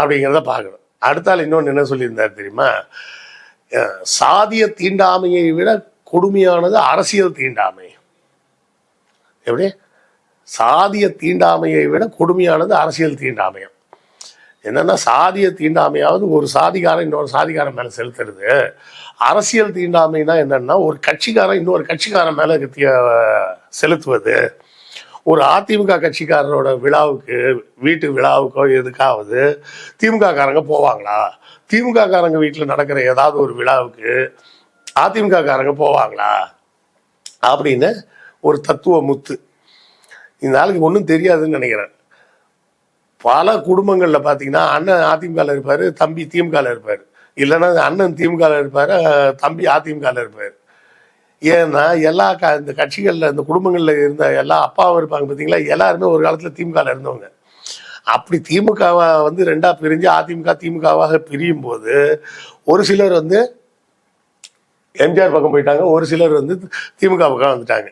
அப்படிங்கிறத பார்க்கணும். அடுத்தால் இன்னொன்று என்ன சொல்லியிருந்தார் தெரியுமா? சாதிய தீண்டாமையை விட கொடுமையானது அரசியல் தீண்டாமை. எப்படி? சாதிய தீண்டாமையை விட கொடுமையானது அரசியல் தீண்டாமையம் என்னன்னா சாதிய தீண்டாமையாவது ஒரு சாதிகாரன் இன்னொரு சாதிகாரன் மேலே செலுத்துறது. அரசியல் தீண்டாமைனா என்னன்னா ஒரு கட்சிக்காரன் இன்னொரு கட்சிக்காரன் மேலே செலுத்துவது. ஒரு அதிமுக கட்சிக்காரரோட விழாவுக்கு வீட்டு விழாவுக்கோ எதுக்காவது திமுக காரங்க போவாங்களா? திமுக காரங்க வீட்டில் நடக்கிற ஏதாவது ஒரு விழாவுக்கு அதிமுக காரங்க போவாங்களா? அப்படின்னு ஒரு தத்துவ முத்து. இந்த நாளைக்கு ஒன்றும் தெரியாதுன்னு நினைக்கிறேன். பல குடும்பங்களில் பார்த்தீங்கன்னா அண்ணன் அதிமுகவில் இருப்பார் தம்பி திமுகவில் இருப்பார். இல்லைன்னா அண்ணன் திமுகவில் இருப்பார் தம்பி அதிமுகவில் இருப்பார். ஏன்னா எல்லா க இந்த கட்சிகளில் இந்த குடும்பங்களில் இருந்த எல்லா அப்பாவும் இருப்பாங்க பார்த்தீங்களா எல்லாருமே ஒரு காலத்தில் திமுகவில் இருந்தவங்க. அப்படி திமுகவை வந்து ரெண்டாக பிரிஞ்சு அதிமுக திமுகவாக பிரியும் போது ஒரு சிலர் வந்து எம்ஜிஆர் பக்கம் போயிட்டாங்க ஒரு சிலர் வந்து திமுக பக்கம் வந்துட்டாங்க.